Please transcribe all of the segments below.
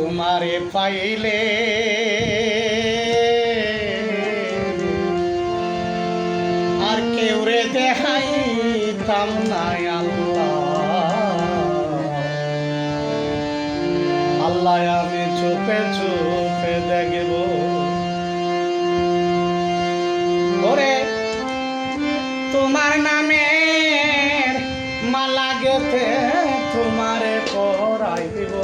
তোমারে পাইলে আর কেউ রে দেখাইতাম না আল্লাহ। আল্লাহ আমি চুপে চুপে দেখব। ওরে, তোমার নামের মালা গেতে তোমারে পরাই দিব।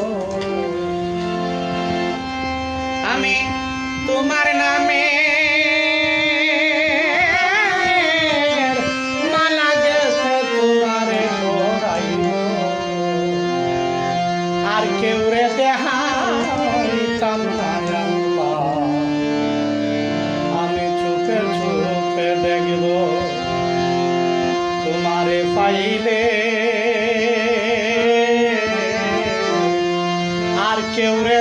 আমি তোমার নামে। আর কেউ রে দেহাইতাম না আমি চুপে চুপে দেখব তোমারে পাইলে। আর কেউ রে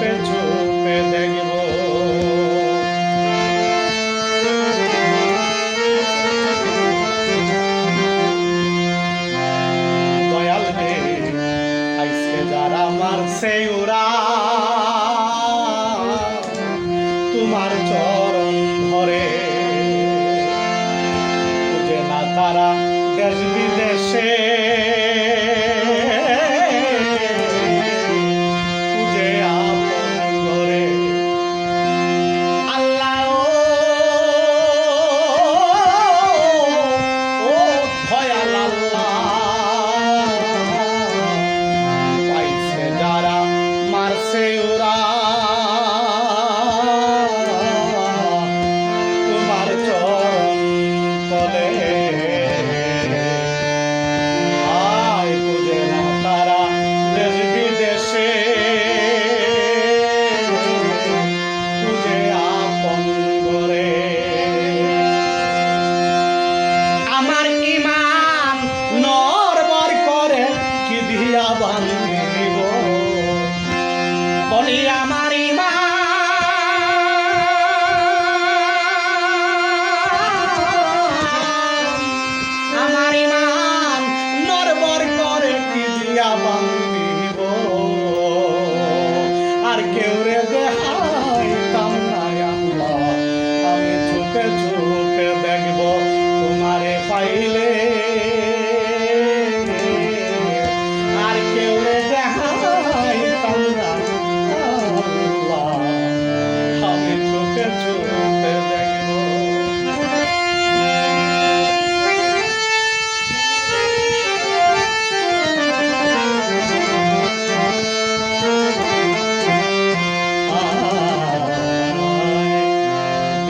চোপে চোপে দেখব দয়াল রে আইসে যারা মারছে ওরা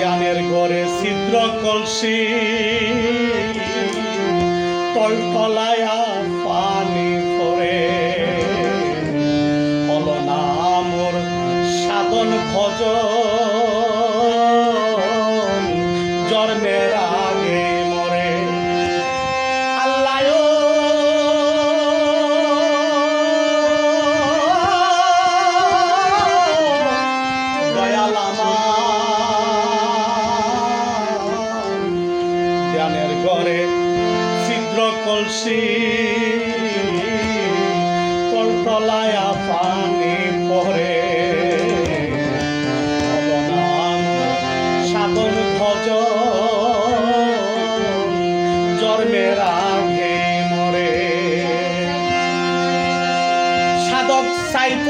জ্ঞানের ঘরে ছিদ্র কলসি। তলতলায়া পানি পরে হল না মোর সাধন ভজন।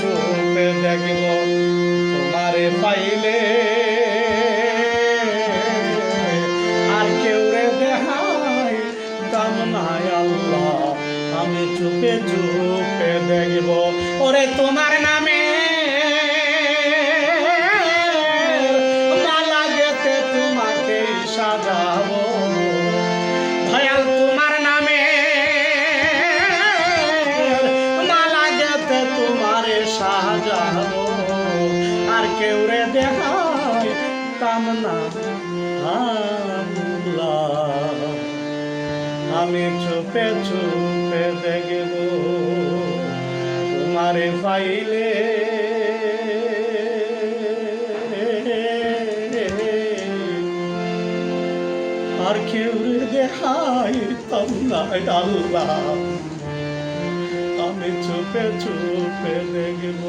চুপে তোমারে পাইলে। আর কেউ রে দেখাই দাম নাই আল্লাহ, আমি চুপে চুপে দেখব। ওরে তোমার নামে আমি চুপে চুপে দেখব তোমারে পাইলে। আর কেউ রে দেখাই তাম না আল্লাহ। আমি চুপে চুপে দেখব।